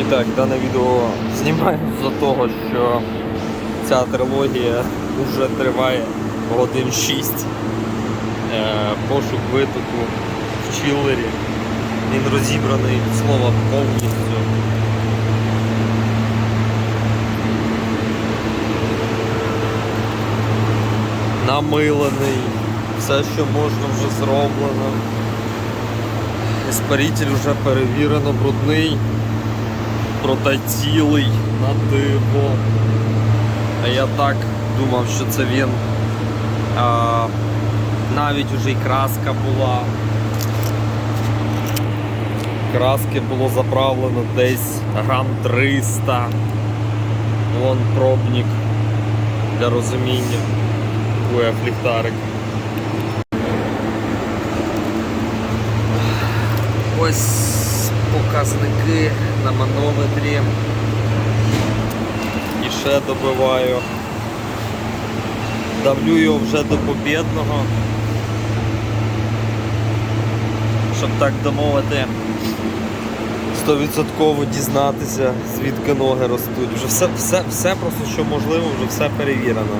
І так, дане відео знімаю за того, що ця трилогія вже триває годин 6. Е, пошук витоку в чілері. Він розібраний від повністю. Намилений, все, що можна, вже зроблено. Іспаритель вже перевірено, брудний, проте цілий на диво. А я так думав, що це він. А, навіть вже й краска була. Краски було заправлено десь грам 300. Вон пробник для розуміння. Ой, ліхтарик. Ось показники на манометрі. І ще добиваю. Давлю його вже до побєдного. Щоб так домовити, 100% дізнатися, звідки ноги ростуть. Вже все, все, все просто, що можливо, вже все перевірено.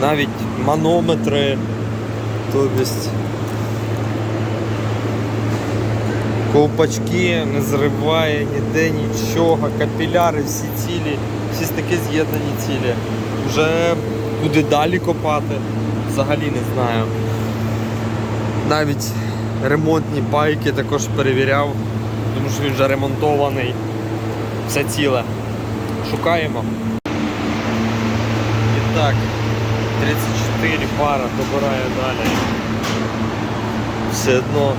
Навіть манометри, тобто ковпачки не зриває ніде нічого, капіляри всі цілі, всі таки з'єднані цілі. Вже куди далі копати, взагалі не знаю. Навіть ремонтні байки також перевіряв, тому що він вже ремонтований. Все ціле. Шукаємо. І так, 34 пара добираю далі. Все одно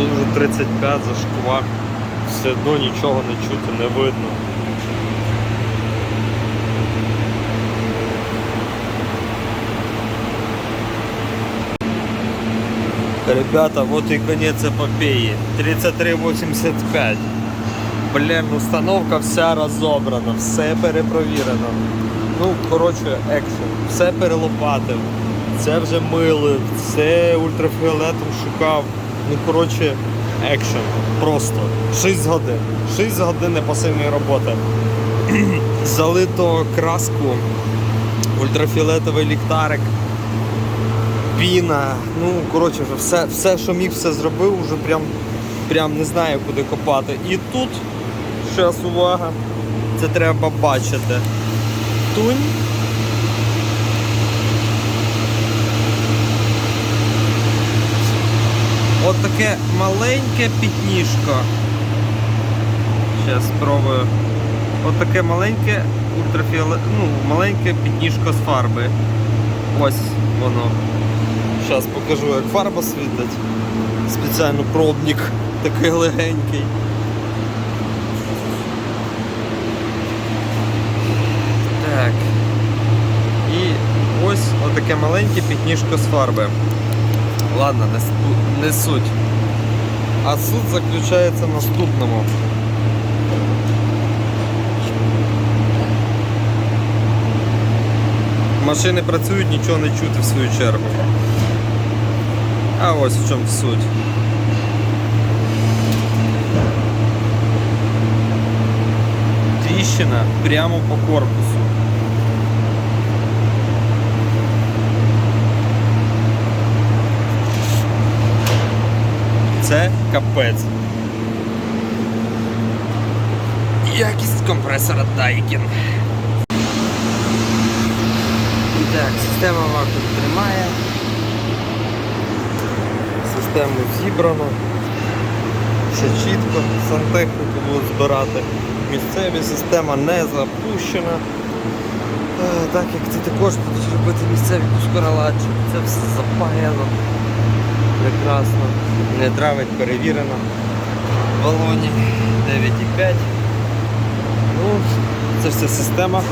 тут вже 35 за шквар, все одно нічого не чути, не видно. Ребята, вот и конец эпопеи. 33.85. Блін, установка вся розобрана, все перепровірено. Ну, коротше, екшен. Все перелопатив, це вже милив, це ультрафіолетом шукав. Ну, коротше, екшен. Просто 6 годин. 6 годин непасивної роботи. Залито краску, ультрафіолетовий ліхтарик піна. Ну, коротше, вже все, все, що міг, все зробив, вже прям, прям не знаю, куди копати. І тут, зараз увага, це треба бачити. Тунь. От таке маленьке пітнішко. Зараз спробую. От таке маленьке ультрафіолет, ну, маленьке пітнішко з фарби. Ось воно. Зараз покажу, як фарба світить. Спеціально пробник такий легенький. Так. І ось отаке маленьке пітнішко з фарби. Ладно, не, суть. А суть заключається в наступному. Машини працюють, нічого не чути в свою чергу. А ось в чому суть. Тріщина прямо по корпусу. Це капець. Якість компресора Daikin. Так, система вакуум тримає. Систему зібрано. Все чітко, сантехніку будуть збирати. Місцеві система не запущена. Е, Так як це також будуть робити місцеві пускораладчики. Це все запаяно. Прекрасно. Не травить перевірено. Балоні 9,5. Ну, це вся система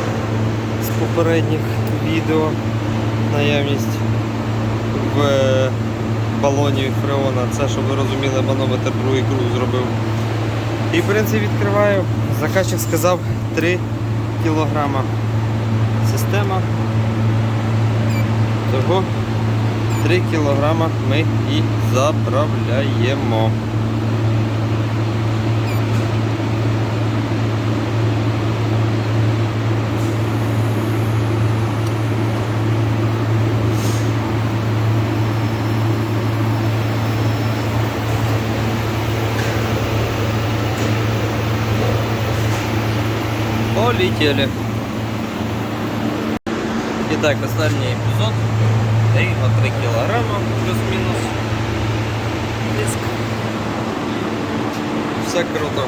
з попередніх відео. Наявність в балоні фреона. Це, щоб ви розуміли, манометр другий круг зробив. І в принципі відкриваю. Заказчик сказав 3 кілограма. Система. Того 3 килограмма мы и заправляємо. Полетели. Итак, остальные эпизод. Рівно 3 килограмма плюс-мінус. Диск. Все круто.